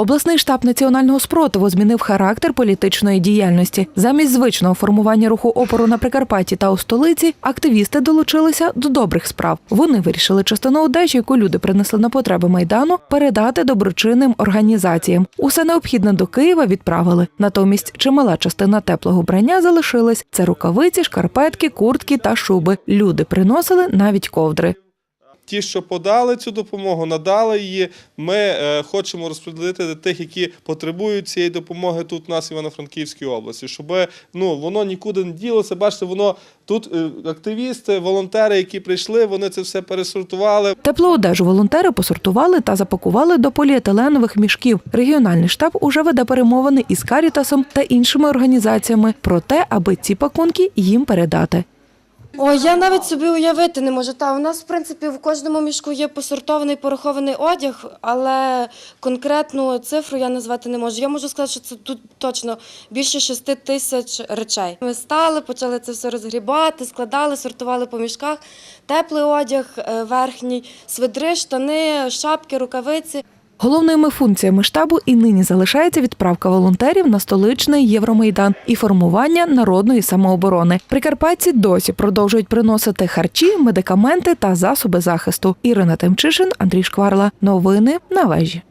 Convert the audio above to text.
Обласний штаб національного спротиву змінив характер політичної діяльності. Замість звичного формування руху опору на Прикарпатті та у столиці активісти долучилися до добрих справ. Вони вирішили частину одежі, яку люди принесли на потреби майдану, передати доброчинним організаціям. Усе необхідне до Києва відправили. Натомість чимала частина теплого брання залишилась. Це рукавиці, шкарпетки, куртки та шуби. Люди приносили навіть ковдри. Ті, що подали цю допомогу, надали її. Ми е, хочемо розподілити до тих, які потребують цієї допомоги тут, у нас в Івано-Франківській області, щоб ну, воно нікуди не ділося. Бачите, воно тут е, активісти, волонтери, які прийшли, вони це все пересортували. Теплу одежу волонтери посортували та запакували до поліетиленових мішків. Регіональний штаб уже веде перемовини із Карітасом та іншими організаціями про те, аби ці пакунки їм передати. Ой, я навіть собі уявити не можу. Та у нас, в принципі, в кожному мішку є посортований порахований одяг, але конкретну цифру я назвати не можу. Я можу сказати, що це тут точно більше 6 тисяч речей. Ми стали, почали це все розгрібати, складали, сортували по мішках. Теплий одяг, е, верхній, свидри, штани, шапки, рукавиці. Головними функціями штабу і нині залишається відправка волонтерів на столичний Євромайдан і формування народної самооборони. Прикарпатці досі продовжують приносити харчі, медикаменти та засоби захисту. Ірина Тимчишин, Андрій Шкварла. Новини на вежі.